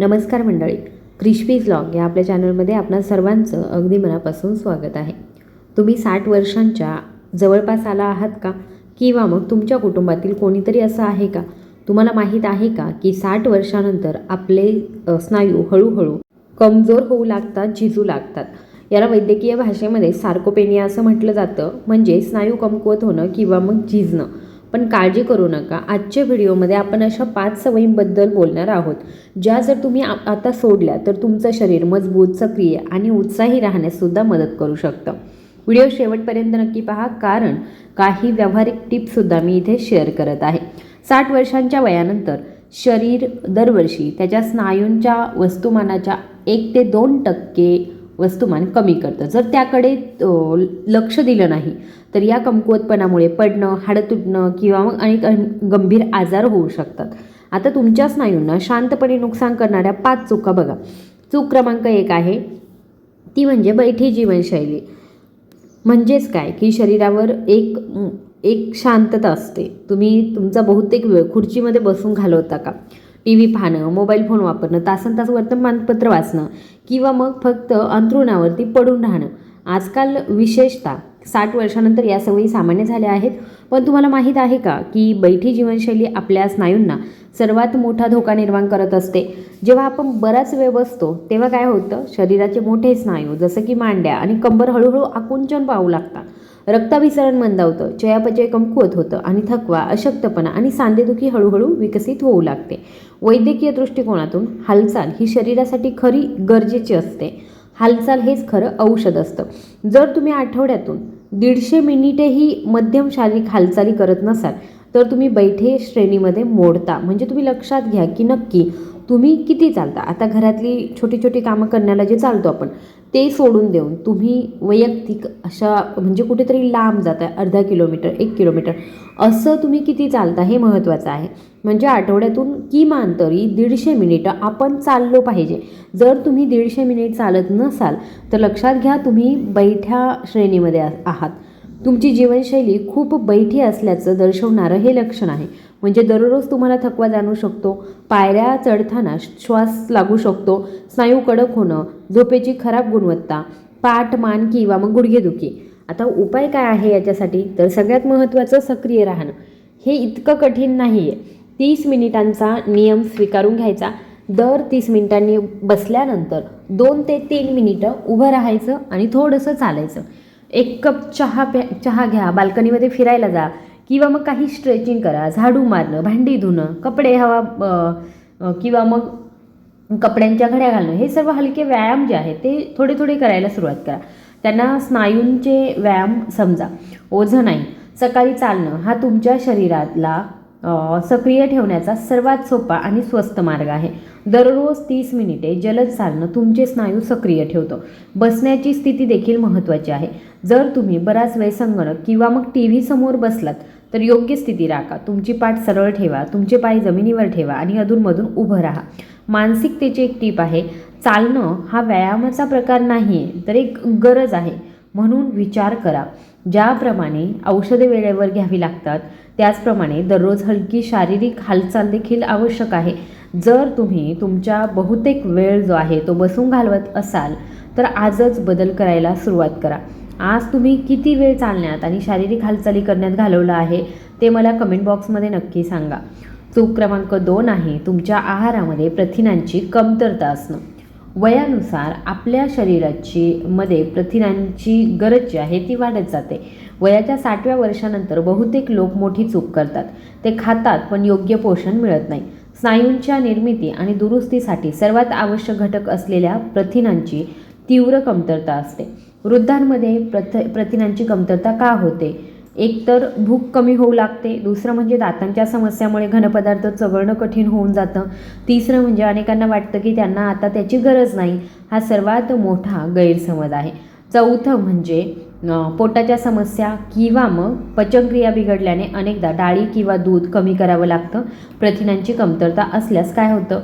नमस्कार मंडळी crispies vlog या आपल्या चॅनलमध्ये आपणा सर्वांचं अगदी मनापासून स्वागत आहे. तुम्ही साठ वर्षांच्या जवळपास आला आहात का? किंवा मग तुमच्या कुटुंबातील कोणीतरी असं आहे का? तुम्हाला माहीत आहे का की साठ वर्षानंतर आपले स्नायू हळूहळू कमजोर होऊ लागतात झिजू लागतात. याला वैद्यकीय भाषेमध्ये सार्कोपेनिया असं म्हटलं जातं. म्हणजे स्नायू कमकुवत होणं किंवा मग झिजणं. पण काळजी करू नका. आजच्या व्हिडिओमध्ये आपण अशा पाच सवयींबद्दल बोलणार आहोत ज्या जर तुम्ही आ- आता सोडल्या तर तुमचं शरीर मजबूत सक्रिय आणि उत्साही राहण्याससुद्धा मदत करू शकतं. व्हिडिओ शेवटपर्यंत नक्की पहा कारण काही व्यावहारिक टिप्ससुद्धा मी इथे शेअर करत आहे. साठ वर्षांच्या वयानंतर शरीर दरवर्षी त्याच्या स्नायूंच्या वस्तुमानाच्या एक ते दोन टक्के वस्तुमान कमी करतं. जर त्याकडे लक्ष दिलं नाही तर या कमकुवतपणामुळे पडणं हाडं तुटणं किंवा मग अनेक गंभीर आजार होऊ शकतात. आता तुमच्या स्नायूंना शांतपणे नुकसान करणाऱ्या पाच चुका बघा. चूक क्रमांक एक आहे ती म्हणजे बैठी जीवनशैली. म्हणजेच काय? की शरीरावर एक एक शांतता असते. तुम्ही तुमचा बहुतेक वेळ खुर्चीमध्ये बसून घालवता का? टी व्ही पाहणं मोबाईल फोन वापरणं तासन तास वर्तमानपत्र वाचणं किंवा मग फक्त अंथरुणावरती पडून राहणं. आजकाल विशेषतः साठ वर्षानंतर या सवयी सामान्य झाल्या आहेत. पण तुम्हाला माहीत आहे का की बैठी जीवनशैली आपल्या स्नायूंना सर्वात मोठा धोका निर्माण करत असते. जेव्हा आपण बराच वेळ बसतो तेव्हा काय होतं? शरीराचे मोठे स्नायू जसं की मांड्या आणि कंबर हळूहळू आकुंचन पाहू लागतात. रक्ताभिसरण मंदावतं चयापचय कमकुवत होतं आणि थकवा अशक्तपणा आणि सांधेदुखी हळूहळू विकसित होऊ लागते. वैद्यकीय दृष्टिकोनातून हालचाल ही शरीरासाठी खरी गरजेची असते. हालचाल हेच खरं औषध असतं. जर तुम्ही आठवड्यातून दीडशे मिनिटेही मध्यम शारीरिक हालचाली करत नसाल तर तुम्ही बैठे श्रेणीमध्ये मोडता. म्हणजे तुम्ही लक्षात घ्या की नक्की तुम्ही किती चालता? आता घरातली छोटी छोटी कामं करण्याला जे चालतो आपण ते सोडून देऊन तुम्ही वैयक्तिक अशा म्हणजे कुठेतरी लांब जाता अर्धा किलोमीटर एक किलोमीटर असं तुम्ही किती चालता हे महत्त्वाचं आहे. म्हणजे आठवड्यातून किमान तरी दीडशे मिनिटं आपण चाललो पाहिजे. जर तुम्ही दीडशे मिनिट चालत नसाल तर लक्षात घ्या तुम्ही बैठ्या श्रेणीमध्ये आहात. तुमची जीवनशैली खूप बैठी असल्याचं दर्शवणारं हे लक्षण आहे. म्हणजे दररोज तुम्हाला थकवा जाणू शकतो पायऱ्या चढताना श्वास लागू शकतो स्नायू कडक होणं झोपेची खराब गुणवत्ता पाठ मान किंवा मग गुडघेदुखी. आता उपाय काय आहे याच्यासाठी? तर सगळ्यात महत्त्वाचं सक्रिय राहणं. हे इतकं कठीण नाही आहे तीस मिनिटांचा नियम स्वीकारून घ्यायचा. दर तीस मिनिटांनी बसल्यानंतर दोन ते तीन मिनिटं उभं राहायचं आणि थोडंसं चालायचं. एक कप चहा प्या चहा घ्या बाल्कनीमध्ये फिरायला जा किंवा मग काही स्ट्रेचिंग करा झाडू मारणं भांडी धुणं कपडे हवा किंवा मग कपड्यांच्या घड्या घालणं हे सर्व हलके व्यायाम जे आहेत ते थोडे थोडे करायला सुरुवात करा. त्यांना स्नायूंचे व्यायाम समजा. ओझं नाही. सकाळी चालणं हा तुमच्या शरीरातला सक्रिय ठेवण्याचा सर्वात सोपा आणि स्वस्त मार्ग आहे. दररोज तीस मिनिटे जलद चालणं तुमचे स्नायू सक्रिय ठेवतो. बसण्याची स्थिती देखील महत्त्वाची आहे. जर तुम्ही बराच वेळ संगणक किंवा मग टी व्ही समोर बसलात तर योग्य स्थिती राखा. तुमची पाठ सरळ ठेवा. तुमचे पाय जमिनीवर ठेवा आणि अधूनमधून उभं राहा. मानसिकतेची एक टीप आहे चालणं हा व्यायामाचा प्रकार नाही आहे तर एक गरज आहे. म्हणून विचार करा. ज्याप्रमाणे औषधे वेळेवर घ्यावी लागतात त्याचप्रमाणे दररोज हलकी शारीरिक हालचाल देखील आवश्यक आहे. जर तुम्ही तुमच्या बहुतेक वेळ जो आहे तो बसून घालवत असाल तर आजच बदल करायला सुरुवात करा. आज तुम्ही किती वेळ चालण्यात आणि शारीरिक हालचाली करण्यात घालवलं आहे ते मला कमेंट बॉक्समध्ये नक्की सांगा. चूक क्रमांक दोन आहे तुमच्या आहारामध्ये प्रथिनांची कमतरता असणं. वयानुसार आपल्या शरीराची मध्ये प्रथिनांची गरज जी आहे ती वाढत जाते. वयाच्या साठव्या वर्षानंतर बहुतेक लोक मोठी चूक करतात. ते खातात पण योग्य पोषण मिळत नाही. स्नायूंच्या निर्मिती आणि दुरुस्तीसाठी सर्वात आवश्यक घटक असलेल्या प्रथिनांची तीव्र कमतरता असते. वृद्धांमध्ये प्रथ प्रथिनांची कमतरता का होते? एकतर भूक कमी होऊ लागते दुसरं म्हणजे दातांच्या समस्यामुळे घनपदार्थ चघळणं कठीण होऊन जातं तिसरं म्हणजे अनेकांना वाटतं की त्यांना आता त्याची गरज नाही. हा सर्वात मोठा गैरसमज आहे. चौथं म्हणजे पोटाच्या समस्या किंवा मग पचनक्रिया बिघडल्याने अनेकदा डाळी किंवा दूध कमी करावं लागतं. प्रथिनांची कमतरता असल्यास काय होतं?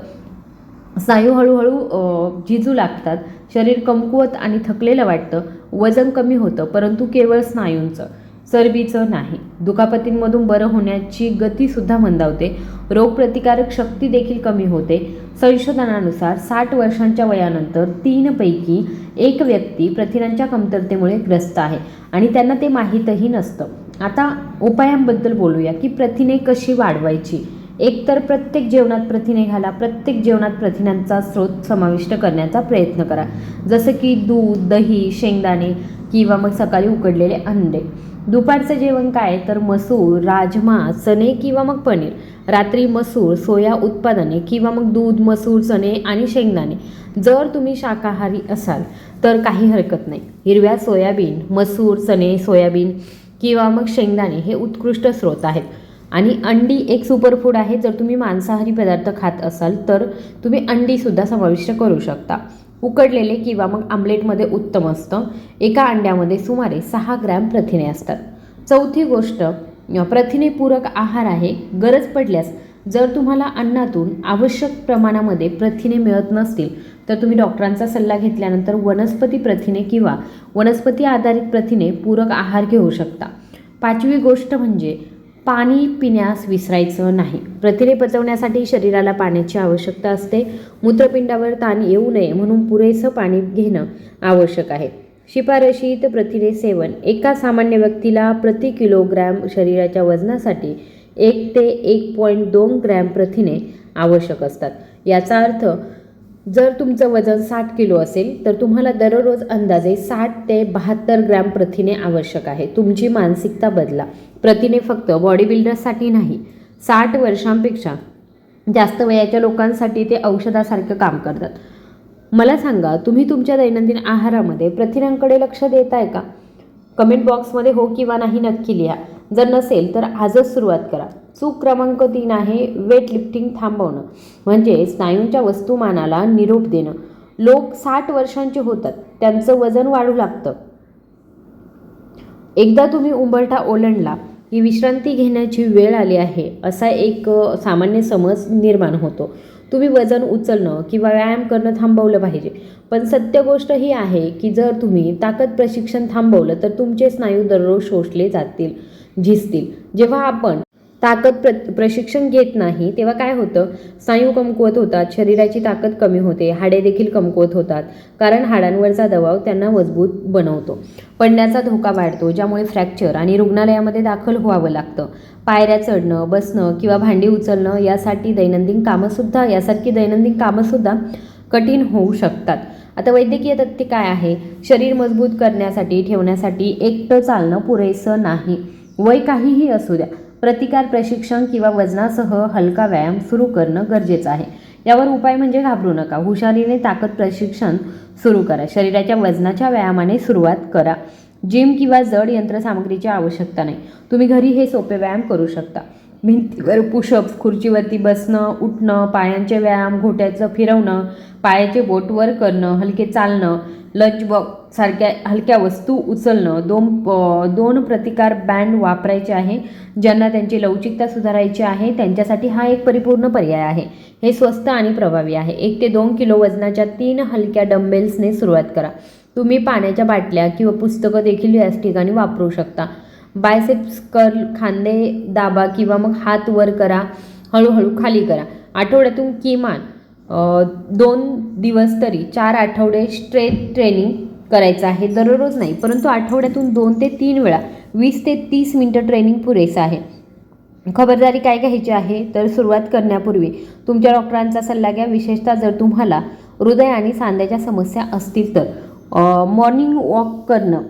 स्नायू हळूहळू झिजू लागतात. शरीर कमकुवत आणि थकलेलं वाटतं. वजन कमी होतं परंतु केवळ स्नायूंचं. चरबीचं नाही. दुखापतींमधून बरं होण्याची गतीसुद्धा मंदावते. रोगप्रतिकारक शक्ती देखील कमी होते. संशोधनानुसार साठ वर्षांच्या वयानंतर तीनपैकी एक व्यक्ती प्रथिनांच्या कमतरतेमुळे ग्रस्त आहे आणि त्यांना ते माहीतही नसतं. आता उपायांबद्दल बोलूया की प्रथिने कशी वाढवायची? एकतर प्रत्येक जेवणात प्रथिने घाला प्रत्येक जेवणात प्रथिनांचा स्रोत समाविष्ट करण्याचा प्रयत्न करा. जसं की दूध दही शेंगदाणे किंवा मग सकाळी उकडलेले अंडे. दुपारचं जेवण काय? तर मसूर राजमा चणे किंवा मग पनीर. रात्री मसूर सोया उत्पादने किंवा मग दूध मसूर चणे आणि शेंगदाणे. जर तुम्ही शाकाहारी असाल तर काही हरकत नाही. हिरव्या सोयाबीन मसूर चणे सोयाबीन किंवा मग शेंगदाणे हे उत्कृष्ट स्रोत आहेत. आणि अंडी एक सुपरफूड आहे. जर तुम्ही मांसाहारी पदार्थ खात असाल तर तुम्ही अंडीसुद्धा समाविष्ट करू शकता. उकडलेले किंवा मग आमलेटमध्ये उत्तम असतं. एका अंड्यामध्ये सुमारे सहा ग्रॅम प्रथिने असतात. चौथी गोष्ट प्रथिने प्रथिनेपूरक आहार आहे. गरज पडल्यास जर तुम्हाला अन्नातून आवश्यक प्रमाणामध्ये प्रथिने मिळत नसतील तर तुम्ही डॉक्टरांचा सल्ला घेतल्यानंतर वनस्पती प्रथिने किंवा वनस्पती आधारित प्रथिने पूरक आहार घेऊ शकता. पाचवी गोष्ट म्हणजे पाणी पिण्यास विसरायचं नाही. प्रथिने पचवण्यासाठी शरीराला पाण्याची आवश्यकता असते. मूत्रपिंडावर ताण येऊ नये म्हणून पुरेसं पाणी घेणं आवश्यक आहे. शिफारशीत प्रथिने सेवन. एका सामान्य व्यक्तीला प्रति किलोग्रॅम शरीराच्या वजनासाठी एक ते एक पॉईंट दोन ग्रॅम प्रथिने आवश्यक असतात. याचा अर्थ जर तुमचं वजन साठ किलो असेल तर तुम्हाला दररोज अंदाजे साठ ते बहात्तर ग्रॅम प्रथिने आवश्यक आहे तुमची मानसिकता बदला. प्रथिने फक्त बॉडी बिल्डर्ससाठी नाही साठ वर्षांपेक्षा जास्त वयाच्या लोकांसाठी ते औषधासारखं काम करतात. मला सांगा तुम्ही तुमच्या दैनंदिन आहारामध्ये प्रथिनांकडे लक्ष देत आहे का? कमेंट बॉक्समध्ये हो किंवा नाही नक्की लिहा. जर नसेल तर आजच सुरुवात करा. चूक क्रमांक तीन आहे वेट लिफ्टिंग थांबवणं. म्हणजे स्नायूंच्या वस्तुमानाला निरोप देणं. लोक साठ वर्षांचे होतात त्यांचं वजन वाढू लागतं. एकदा तुम्ही उंबरठा ओलांडला की विश्रांती घेण्याची वेळ आली आहे असा एक सामान्य समज निर्माण होतो. तुम्ही वजन उचलणं किंवा व्यायाम करणं थांबवलं पाहिजे. पण सत्य गोष्ट ही आहे की जर तुम्ही ताकद प्रशिक्षण थांबवलं तर तुमचे स्नायू दररोज शोषले जातील झिजतील. जेव्हा आपण ताकद प्र प्रशिक्षण घेत नाही तेव्हा काय होतं? स्नायू कमकुवत होतात शरीराची ताकद कमी होते हाडे देखील कमकुवत होतात कारण हाडांवरचा दबाव त्यांना मजबूत बनवतो. पडण्याचा धोका वाढतो ज्यामुळे फ्रॅक्चर आणि रुग्णालयामध्ये दाखल व्हावं लागतं. पायऱ्या चढणं बसणं किंवा भांडी उचलणं यासाठी दैनंदिन कामंसुद्धा यासारखी दैनंदिन कामंसुद्धा कठीण होऊ शकतात. आता वैद्यकीय तथ्य काय आहे? शरीर मजबूत करण्यासाठी ठेवण्यासाठी एकटं चालणं पुरेसं नाही. वय काहीही असू द्या. प्रतिकार प्रशिक्षण किंवा वजनासह हलका व्यायाम सुरू करणं गरजेचं आहे. यावर उपाय म्हणजे घाबरू नका. हुशारीने ताकद प्रशिक्षण सुरू करा. शरीराच्या वजनाच्या व्यायामाने सुरुवात करा. जिम किंवा जड यंत्रसामग्रीची आवश्यकता नाही. तुम्ही घरी हे सोपे व्यायाम करू शकता. भिंतीवर पुशअप्स खुर्चीवरती बसणं उठणं पायांचे व्यायाम घोट्याचं फिरवणं पायाचे बोट वर करणं हलके चालणं लंच बॉक्स सारख्या हलक्या वस्तू उचलणं दोन दोन प्रतिकार बँड वापरायचे आहे ज्यांना त्यांची लवचिकता सुधारायची आहे त्यांच्यासाठी हा एक परिपूर्ण पर्याय आहे. हे स्वस्त आणि प्रभावी आहे. एक ते दोन किलो वजनाच्या तीन हलक्या डंबेल्सने सुरुवात करा. तुम्ही पाण्याच्या बाटल्या किंवा पुस्तकं देखील याच ठिकाणी वापरू शकता. बायसेप्स कर्ल खांदे दाबा किंवा मग हात वर करा. हळूहळू खाली करा. आठवड्यातून किमान दोन दिवस तरी चार आठवडे स्ट्रेट ट्रेनिंग करायचं आहे. दररोज नाही परंतु आठवड्यातून दोन ते तीन वेळा वीस ते तीस मिनटं ट्रेनिंग पुरेसं आहे. खबरदारी काय घ्यायची आहे? तर सुरुवात करण्यापूर्वी तुमच्या डॉक्टरांचा सल्ला घ्या. विशेषतः जर तुम्हाला हृदय आणि सांध्याच्या समस्या असतील तर मॉर्निंग वॉक करणं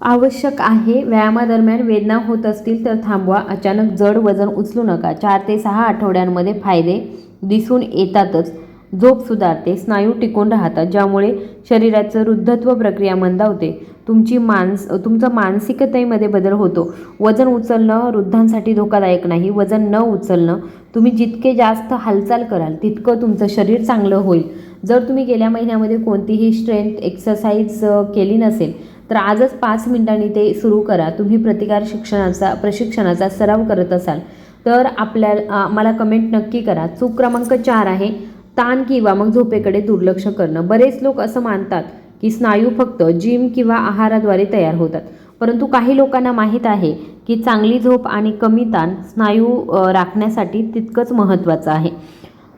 आवश्यक आहे. व्यायामादरम्यान वेदना होत असतील तर थांबवा. अचानक जड वजन उचलू नका. चार ते सहा आठवड्यांमध्ये फायदे दिसून येतातच. झोप सुधारते स्नायू टिकून राहतात ज्यामुळे शरीराचं वृद्धत्व प्रक्रिया मंदावते. तुमची मानस तुमचं मानसिकतेमध्ये बदल होतो. वजन उचलणं वृद्धांसाठी धोकादायक नाही. वजन न उचलणं तुम्ही जितके जास्त हालचाल कराल तितकं तुमचं शरीर चांगलं होईल. जर तुम्ही गेल्या महिन्यामध्ये कोणतीही स्ट्रेंथ एक्सरसाइज केली नसेल तर आजच पाच मिनिटांनी ते सुरू करा. तुम्ही प्रतिकार शिक्षणाचा प्रशिक्षणाचा सराव करत असाल तर आपल्या मला कमेंट नक्की करा. चूक क्रमांक चार आहे ताण किंवा मग झोपेकडे दुर्लक्ष करणं. बरेच लोक असं मानतात की स्नायू फक्त जिम किंवा आहाराद्वारे तयार होतात. परंतु काही लोकांना माहीत आहे की चांगली झोप आणि कमी ताण स्नायू राखण्यासाठी तितकंच महत्त्वाचं आहे.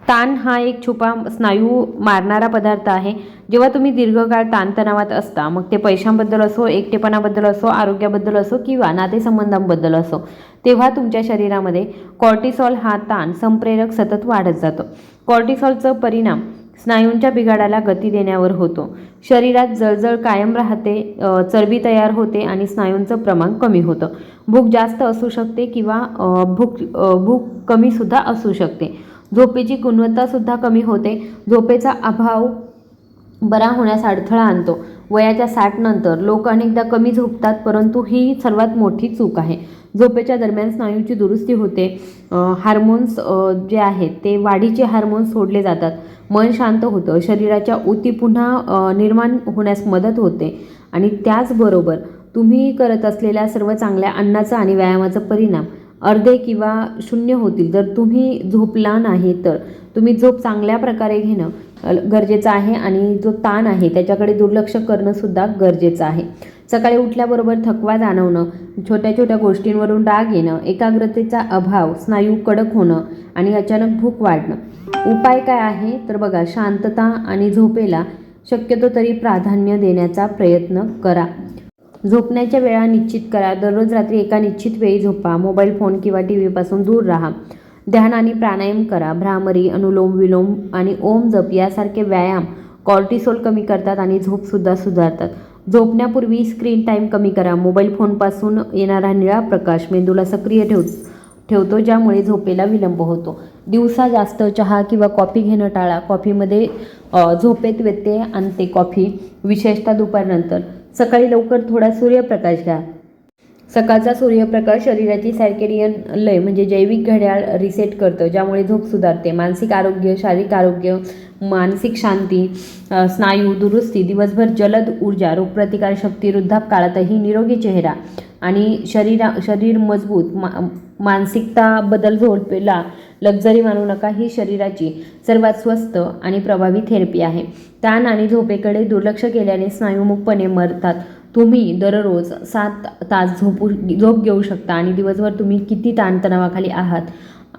ताण हा एक छुपा स्नायू मारणारा पदार्थ आहे. जेव्हा तुम्ही दीर्घकाळ ताणतणावात असता मग ते पैशांबद्दल असो एकटेपणाबद्दल असो आरोग्याबद्दल असो किंवा नातेसंबंधांबद्दल असो तेव्हा तुमच्या शरीरामध्ये कॉर्टिसॉल हा ताण संप्रेरक सतत वाढत जातो. कॉर्टिसॉलचा परिणाम स्नायूंच्या बिघाडाला गती देण्यावर होतो. शरीरात जळजळ कायम राहते चरबी तयार होते आणि स्नायूंचं प्रमाण कमी होतं. भूक जास्त असू शकते किंवा भूक भूक कमीसुद्धा असू शकते. झोपेची गुणवत्तासुद्धा कमी होते. झोपेचा अभाव बरा होण्यास अडथळा आणतो. वयाच्या साठनंतर लोक अनेकदा कमी झोपतात परंतु ही सर्वात मोठी चूक आहे. झोपेच्या दरम्यान स्नायूची दुरुस्ती होते. हार्मोन्स जे आहेत ते वाढीचे हार्मोन्स सोडले जातात. मन शांत होतं. शरीराच्या ऊती पुन्हा निर्माण होण्यास मदत होते. आणि त्याचबरोबर तुम्ही करत असलेल्या सर्व चांगल्या अन्नाचा आणि व्यायामाचा परिणाम अर्धे किंवा शून्य होतील. जर तुम्ही झोपला नाही तर तुम्ही झोप चांगल्या प्रकारे घेणं गरजेचं आहे आणि जो ताण आहे त्याच्याकडे दुर्लक्ष करणंसुद्धा गरजेचं आहे. सकाळी उठल्याबरोबर थकवा जाणवणं छोट्या छोट्या गोष्टींवरून राग येणं एकाग्रतेचा अभाव स्नायू कडक होणं आणि अचानक भूक वाढणं. उपाय काय आहे? तर बघा शांतता आणि झोपेला शक्यतो तरी प्राधान्य देण्याचा प्रयत्न करा. झोपण्याच्या वेळा निश्चित करा. दररोज रात्री एका निश्चित वेळी झोपा. मोबाईल फोन किंवा टी व्हीपासून दूर राहा. ध्यान आणि प्राणायाम करा. भ्रामरी अनुलोम विलोम आणि ओम जप यासारखे व्यायाम कॉर्टिसोल कमी करतात आणि झोपसुद्धा सुधारतात. झोपण्यापूर्वी स्क्रीन टाईम कमी करा. मोबाईल फोनपासून येणारा निळा प्रकाश मेंदूला सक्रिय ठेव ठेवतो ज्यामुळे झोपेला विलंब होतो. दिवसा जास्त चहा किंवा कॉफी घेणं टाळा. कॉफीमध्ये झोपेत व्यत्यय आणते कॉफी विशेषतः दुपारनंतर. सकाळी लवकर थोडा सूर्यप्रकाश घ्या. सकाळचा सूर्यप्रकाश शरीराची सायकेडियन लय म्हणजे जैविक घड्याळ रिसेट करतं ज्यामुळे झोप सुधारते. मानसिक आरोग्य शारीरिक आरोग्य मानसिक शांती स्नायू दुरुस्ती दिवसभर जलद ऊर्जा रोगप्रतिकारशक्ती वृद्धापकाळातही निरोगी चेहरा आणि शरीरा शरीर मजबूत मा मानसिकता बदल झोपेला लक्झरी मानू नका ही शरीराची सर्वात स्वस्त आणि प्रभावी थेरपी आहे. ताण आणि झोपेकडे दुर्लक्ष केल्याने स्नायूमुखपणे मरतात. तुम्ही दररोज सात तास झोपू झोप घेऊ शकता आणि दिवसभर तुम्ही किती ताणतणावाखाली आहात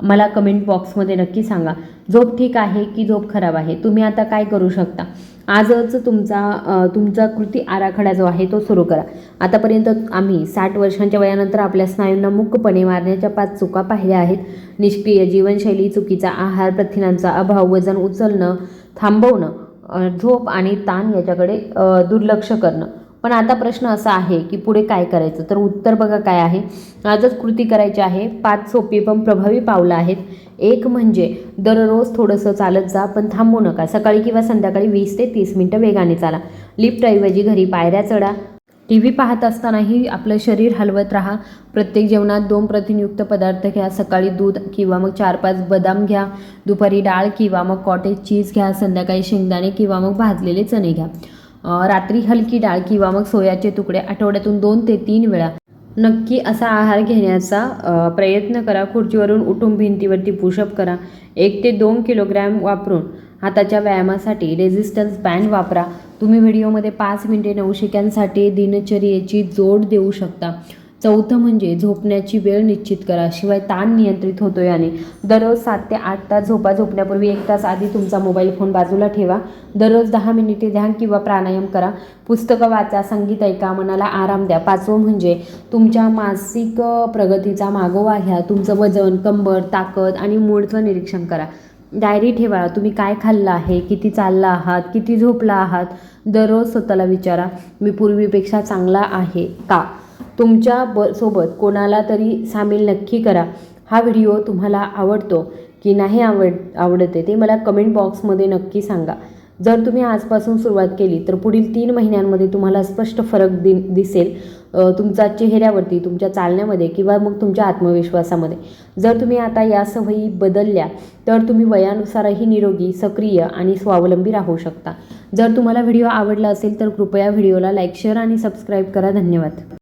मला कमेंट बॉक्समध्ये नक्की सांगा. झोप ठीक आहे की झोप खराब आहे? तुम्ही आता काय करू शकता? आजच तुमचा तुमचा कृती आराखडा जो आहे तो सुरू करा. आतापर्यंत आम्ही साठ वर्षांच्या वयानंतर आपल्या स्नायूंना मुक्तपणे मारण्याच्या पाच चुका पाहिल्या आहेत. निष्क्रिय जीवनशैली चुकीचा आहार प्रथिनांचा अभाव वजन उचलणं थांबवणं झोप आणि ताण याच्याकडे दुर्लक्ष करणं. पण आता प्रश्न असा आहे की पुढे काय करायचं? तर उत्तर बघा काय आहे. आजच कृती करायची आहे. पाच सोपी पण प्रभावी पावलं आहेत. एक म्हणजे दररोज थोडंसं चालत जा पण थांबू नका. सकाळी किंवा संध्याकाळी वीस ते तीस मिनटं वेगाने चाला. लिफ्टऐवजी घरी पायऱ्या चढा. टी व्ही पाहत असतानाही आपलं शरीर हलवत राहा. प्रत्येक जेवणात दोन प्रथिनयुक्त पदार्थ घ्या. सकाळी दूध किंवा मग चार पाच बदाम घ्या. दुपारी डाळ किंवा मग कॉटेज चीज घ्या. संध्याकाळी शेंगदाणे किंवा मग भाजलेले चणे घ्या. रात्री हलकी डाळ किंवा मग सोयाचे तुकडे आठवड्यातून दोन ते तीन वेळा. नक्की असा आहार घेण्याचा प्रयत्न करा. खुर्चीवरून उठून भिंतीवरती पुशअप करा. एक ते दोन किलोग्रॅम वापरून हाताच्या व्यायामासाठी रेझिस्टन्स बँड वापरा. तुम्ही व्हिडिओमध्ये पाच मिनिटे नवशिक्यांसाठी दिनचर्येची जोड देऊ शकता. चौथं म्हणजे झोपण्याची वेळ निश्चित करा. शिवाय ताण नियंत्रित होतो याने. दररोज सात ते आठ तास झोपा झोपण्यापूर्वी एक तास आधी तुमचा मोबाईल फोन बाजूला ठेवा. दररोज दहा मिनिटे ध्यान किंवा प्राणायाम करा. पुस्तकं वाचा संगीत ऐका मनाला आराम द्या. पाचवं म्हणजे तुमच्या मासिक प्रगतीचा मागोवा घ्या. तुमचं वजन कंबर ताकद आणि मूडचं निरीक्षण करा. डायरी ठेवा. तुम्ही काय खाल्लं आहे? किती चालला आहात? किती झोपला आहात? दररोज स्वतःला विचारा. मी पूर्वीपेक्षा चांगला आहे का? तुमच्या ब सोबत कोणाला तरी सामील नक्की करा. हा व्हिडिओ तुम्हाला आवडतो की नाही आवड आवडते ते मला कमेंट बॉक्समध्ये नक्की सांगा. जर तुम्ही आजपासून सुरुवात केली तर पुढील तीन महिन्यांमध्ये तुम्हाला स्पष्ट फरक दि दिसेल तुमचा चेहऱ्यावरती तुमच्या चालण्यामध्ये किंवा मग तुमच्या आत्मविश्वासामध्ये. जर तुम्ही आता या सवयी बदलल्या तर तुम्ही वयानुसारही निरोगी सक्रिय आणि स्वावलंबी राहू शकता. जर तुम्हाला व्हिडिओ आवडला असेल तर कृपया व्हिडिओला लाईक शेअर आणि सबस्क्राईब करा. धन्यवाद.